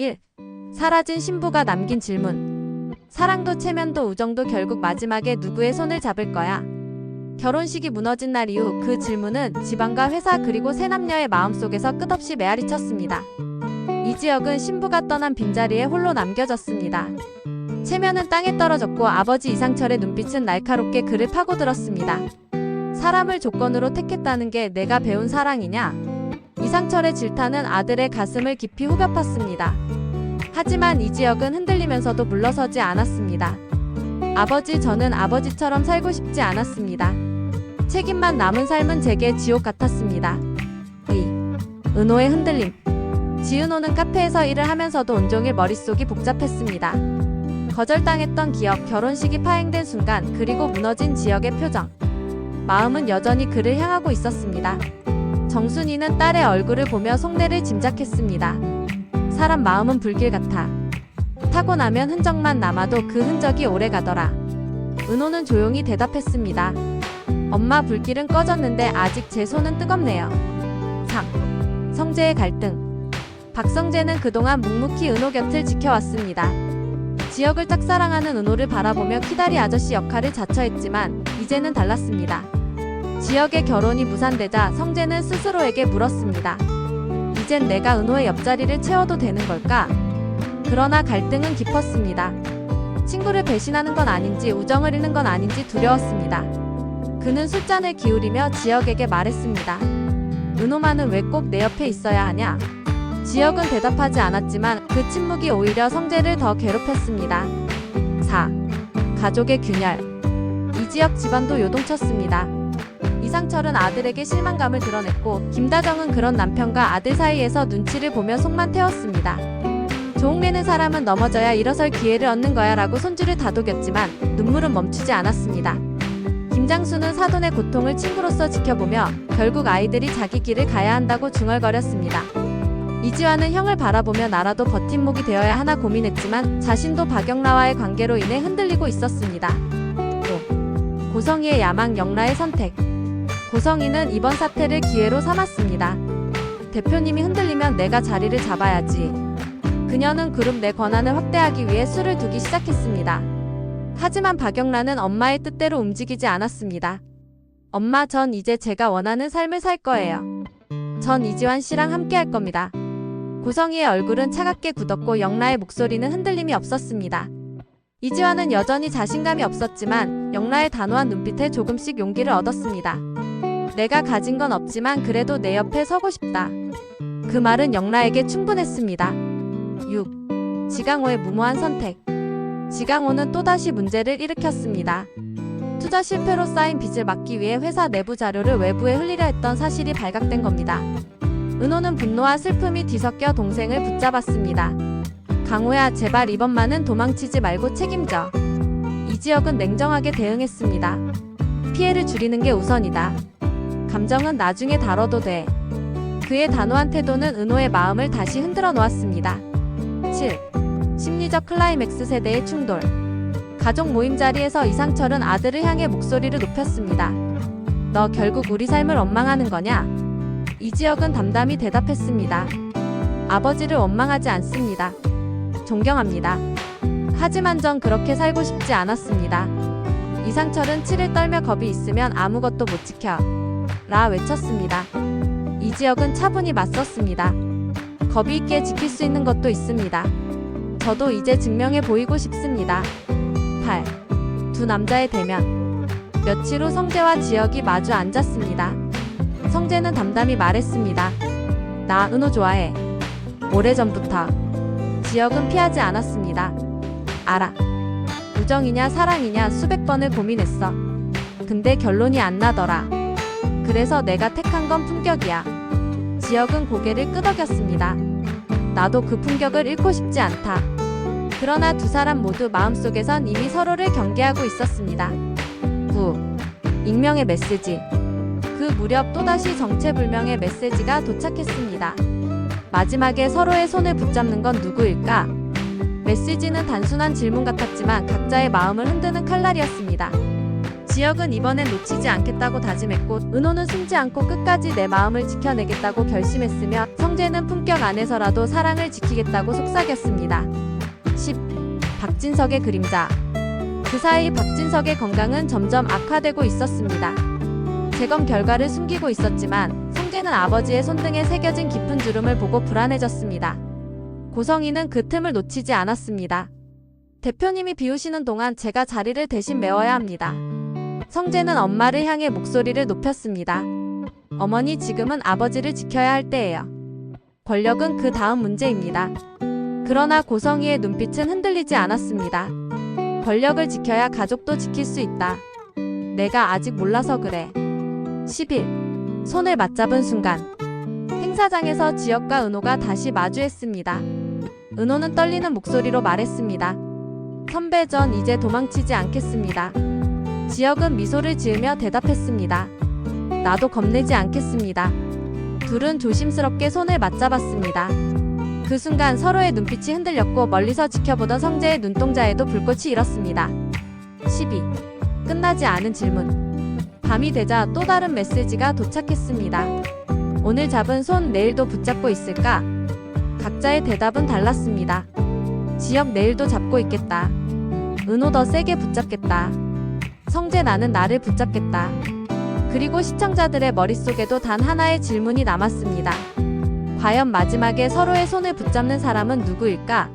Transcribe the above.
1. 사라진 신부가 남긴 질문. 사랑도 체면도 우정도 결국 마지막에 누구의 손을 잡을 거야? 결혼식이 무너진 날 이후 그 질문은 집안과 회사 그리고 새 남녀의 마음속에서 끝없이 메아리 쳤습니다. 이 지역은 신부가 떠난 빈자리에 홀로 남겨졌습니다. 체면은 땅에 떨어졌고 아버지 이상철의 눈빛은 날카롭게 그를 파고들었습니다. 사람을 조건으로 택했다는 게 내가 배운 사랑이냐? 이상철의 질타는 아들의 가슴을 깊이 후벼 팠습니다. 하지만 이 지역은 흔들리면서도 물러서지 않았습니다. 아버지, 저는 아버지처럼 살고 싶지 않았습니다. 책임만 남은 삶은 제게 지옥 같았습니다. 의, 은호의 흔들림. 지은호는 카페에서 일을 하면서도 온종일 머릿속이 복잡했습니다. 거절당했던 기억, 결혼식이 파행된 순간, 그리고 무너진 지역의 표정. 마음은 여전히 그를 향하고 있었습니다. 정순이는 딸의 얼굴을 보며 속내를 짐작했습니다. 사람 마음은 불길 같아. 타고 나면 흔적만 남아도 그 흔적이 오래 가더라. 은호는 조용히 대답했습니다. 엄마 불길은 꺼졌는데 아직 제 손은 뜨겁네요. 3. 성재의 갈등. 박성재는 그동안 묵묵히 은호 곁을 지켜왔습니다. 지역을 짝사랑하는 은호를 바라보며 키다리 아저씨 역할을 자처했지만 이제는 달랐습니다. 지역의 결혼이 무산되자 성재는 스스로에게 물었습니다. 이젠 내가 은호의 옆자리를 채워도 되는 걸까? 그러나 갈등은 깊었습니다. 친구를 배신하는 건 아닌지 우정을 잃는 건 아닌지 두려웠습니다. 그는 술잔을 기울이며 지역에게 말했습니다. 은호만은 왜 꼭 내 옆에 있어야 하냐? 지역은 대답하지 않았지만 그 침묵이 오히려 성재를 더 괴롭혔습니다. 4. 가족의 균열. 이 지역 집안도 요동쳤습니다. 이상철은 아들에게 실망감을 드러냈고 김다정은 그런 남편과 아들 사이에서 눈치를 보며 속만 태웠습니다. 조홍래는 사람은 넘어져야 일어설 기회를 얻는 거야 라고 손주를 다독였지만 눈물은 멈추지 않았습니다. 김장수는 사돈의 고통을 친구로서 지켜보며 결국 아이들이 자기 길을 가야 한다고 중얼거렸습니다. 이지화는 형을 바라보며 나라도 버팀목이 되어야 하나 고민했지만 자신도 박영라와의 관계로 인해 흔들리고 있었습니다. 5. 고성희의 야망 영라의 선택 고성희는 이번 사태를 기회로 삼았습니다. 대표님이 흔들리면 내가 자리를 잡아야지. 그녀는 그룹 내 권한을 확대하기 위해 수를 두기 시작했습니다. 하지만 박영란은 엄마의 뜻대로 움직이지 않았습니다. 엄마, 전 이제 제가 원하는 삶을 살 거예요. 전 이지환 씨랑 함께 할 겁니다. 고성희의 얼굴은 차갑게 굳었고 영라의 목소리는 흔들림이 없었습니다. 이지환은 여전히 자신감이 없었지만 영라의 단호한 눈빛에 조금씩 용기를 얻었습니다. 내가 가진 건 없지만 그래도 내 옆에 서고 싶다. 그 말은 영라에게 충분했습니다. 6. 지강호의 무모한 선택. 지강호는 또다시 문제를 일으켰습니다. 투자 실패로 쌓인 빚을 막기 위해 회사 내부 자료를 외부에 흘리려 했던 사실이 발각된 겁니다. 은호는 분노와 슬픔이 뒤섞여 동생을 붙잡았습니다. 강호야, 제발 이번만은 도망치지 말고 책임져. 이 지역은 냉정하게 대응했습니다. 피해를 줄이는 게 우선이다. 감정은 나중에 다뤄도 돼. 그의 단호한 태도는 은호의 마음을 다시 흔들어 놓았습니다. 7. 심리적 클라이맥스 세대의 충돌. 가족 모임 자리에서 이상철은 아들을 향해 목소리를 높였습니다. 너 결국 우리 삶을 원망하는 거냐? 이 지역은 담담히 대답했습니다. 아버지를 원망하지 않습니다. 존경합니다. 하지만 전 그렇게 살고 싶지 않았습니다. 이상철은 치를 떨며 겁이 있으면 아무것도 못 지켜. 라 외쳤습니다. 이 지역은 차분히 맞섰습니다. 겁이 있게 지킬 수 있는 것도 있습니다. 저도 이제 증명해 보이고 싶습니다. 8. 두 남자의 대면. 며칠 후 성재와 지역이 마주 앉았습니다. 성재는 담담히 말했습니다. 나 은호 좋아해. 오래전부터. 지역은 피하지 않았습니다. 알아. 우정이냐 사랑이냐 수백 번을 고민했어. 근데 결론이 안 나더라. 그래서 내가 택한 건 품격이야. 지역은 고개를 끄덕였습니다. 나도 그 품격을 잃고 싶지 않다. 그러나 두 사람 모두 마음속에선 이미 서로를 경계하고 있었습니다. 9. 익명의 메시지. 그 무렵 또다시 정체불명의 메시지가 도착했습니다. 마지막에 서로의 손을 붙잡는 건 누구일까? 메시지는 단순한 질문 같았지만 각자의 마음을 흔드는 칼날이었습니다. 지역은 이번엔 놓치지 않겠다고 다짐했고 은호는 숨지 않고 끝까지 내 마음을 지켜내겠다고 결심했으며 성재는 품격 안에서라도 사랑을 지키겠다고 속삭였습니다. 10. 박진석의 그림자 그 사이 박진석의 건강은 점점 악화되고 있었습니다. 재검 결과를 숨기고 있었지만 성재는 아버지의 손등에 새겨진 깊은 주름을 보고 불안해졌습니다. 고성이는 그 틈을 놓치지 않았습니다. 대표님이 비우시는 동안 제가 자리를 대신 메워야 합니다. 성재는 엄마를 향해 목소리를 높였습니다. 어머니 지금은 아버지를 지켜야 할 때예요. 권력은 그 다음 문제입니다. 그러나 고성이의 눈빛은 흔들리지 않았습니다. 권력을 지켜야 가족도 지킬 수 있다. 내가 아직 몰라서 그래. 10일. 손을 맞잡은 순간. 행사장에서 지역과 은호가 다시 마주했습니다. 은호는 떨리는 목소리로 말했습니다. 선배 전 이제 도망치지 않겠습니다. 지역은 미소를 지으며 대답했습니다. 나도 겁내지 않겠습니다. 둘은 조심스럽게 손을 맞잡았습니다. 그 순간 서로의 눈빛이 흔들렸고 멀리서 지켜보던 성재의 눈동자에도 불꽃이 일었습니다. 12. 끝나지 않은 질문. 밤이 되자 또 다른 메시지가 도착했습니다. 오늘 잡은 손 내일도 붙잡고 있을까? 각자의 대답은 달랐습니다. 지역 내일도 잡고 있겠다. 은호 더 세게 붙잡겠다. 성재 나는 나를 붙잡겠다. 그리고 시청자들의 머릿속에도 단 하나의 질문이 남았습니다. 과연 마지막에 서로의 손을 붙잡는 사람은 누구일까?